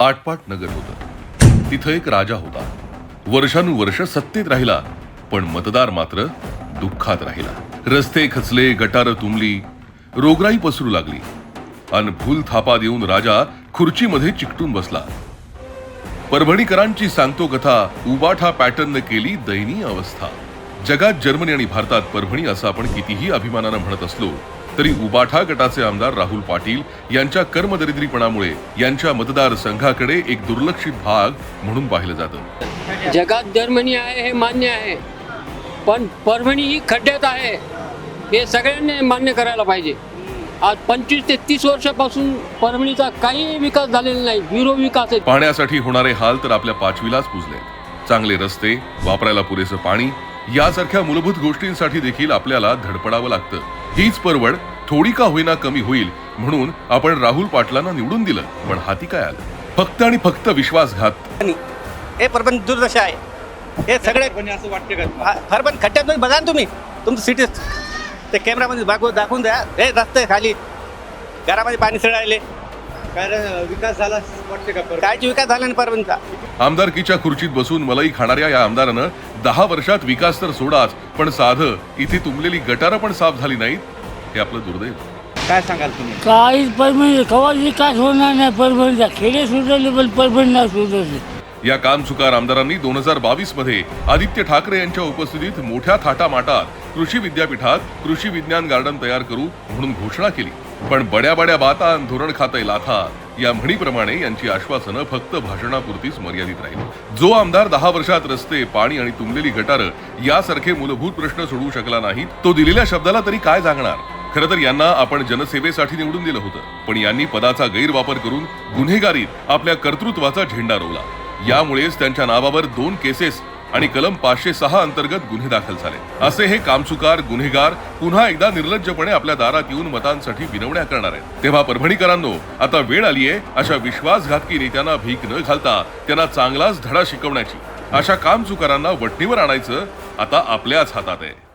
आटपाट नगर होतं. तिथं एक राजा होता. वर्षानुवर्ष सत्तेत राहिला पण मतदार मात्र दुःखात राहिला. रस्ते खचले गटारं तुंबली रोगराई पसरू लागली. अन भूल थापा देऊन राजा खुर्चीमध्ये चिकटून बसला. परभणीकरांची सांगतो कथा उबाठा पॅटर्न केली दयनीय अवस्था. जगात जर्मनी आणि भारतात परभणी असं आपण कितीही अभिमानानं म्हणत असलो तरी उबाठा गटाचे आमदार राहुल पाटील यांच्या कर्मदरिद्रीपणामुळे यांच्या मतदारसंघाकडे एक दुर्लक्षित भाग म्हणून पाहिलं जातं. जगात जर्मनी आहे हे मान्य आहे. पण परभणी ही खड्ड्यात आहे. हे सगळ्यांनी मान्य करायला पाहिजे. आज पंचवीस ते तीस वर्षापासून परभणीचा काही विकास झालेला नाही. झिरो विकास आहे. पाण्यासाठी होणारे हाल तर आपल्या पाचवीलाच पुजले. चांगले रस्ते वापरायला पुरेसं पाणी यासारख्या मूलभूत गोष्टींसाठी देखील आपल्याला धडपडावं लागतं. हीच परवड थोडी का होईना कमी होईल म्हणून आपण राहुल पाटलांना निवडून दिलं. पण हाती काय आलं? फक्त आणि फक्त विश्वासघात. हे परभणी दुर्दशा आहे. हे सगळे असं वाटते का? हा, बघा ना तुम्ही. तुमचं सिटी ते कॅमेरामध्ये दाखवून दाखवून द्या. हे रस्ते खाली. घरामध्ये पाणी सडायले कारण विकास झाला कायची विकास झाला नाही परभणीचा. आमदारकीच्या खुर्चीत बसून मलाई खाणाऱ्या या आमदारानं दहा वर्षात विकास तर सोडाच पण साधं इथे तुंबलेली गटारं पण साफ झाली नाहीत. हे आपलं दुर्दैव. काय सांगाल तुम्ही? काहीच परभणी कवा विकास होणार नाही परभणीचा खेडे सुधारले पण परभणी नाही सुधारले. या कामचुकार आमदारांनी दोन हजार बावीसमध्ये आदित्य ठाकरे यांच्या उपस्थितीत मोठ्या थाटामाटात कृषी विद्यापीठात कृषी विज्ञान गार्डन तयार करू म्हणून घोषणा केली. पण बड्या बड्या बाता धोरण खातय लाथा या म्हणीप्रमाणे यांची आश्वासनं फक्त भाषणापुरतीच मर्यादित राहिली. जो आमदार दहा वर्षात रस्ते पाणी आणि तुंबलेली गटारं यासारखे मूलभूत प्रश्न सोडवू शकला नाही तो दिलेल्या शब्दाला तरी काय जागणार खरं तर यांना आपण जनसेवेसाठी निवडून दिलं होतं पण यांनी पदाचा गैरवापर करून गुन्हेगारीत आपल्या कर्तृत्वाचा झेंडा रोवला. यामुळेच त्यांच्या नावावर दोन केसेस आणि कलम पाचशे सहा अंतर्गत गुन्हे दाखल झाले. असे हे कामचुकार गुन्हेगार पुन्हा एकदा निर्लज्जपणे आपल्या दारात येऊन मतांसाठी विनवण्या करणार आहेत. तेव्हा परभणीकरांनो आता वेळ आलीये अशा विश्वासघातकी नेत्यांना भीक न घालता त्यांना चांगलाच धडा शिकवण्याची. अशा कामचुकारांना वटणीवर आणायचं आता आपल्याच हातात आहे.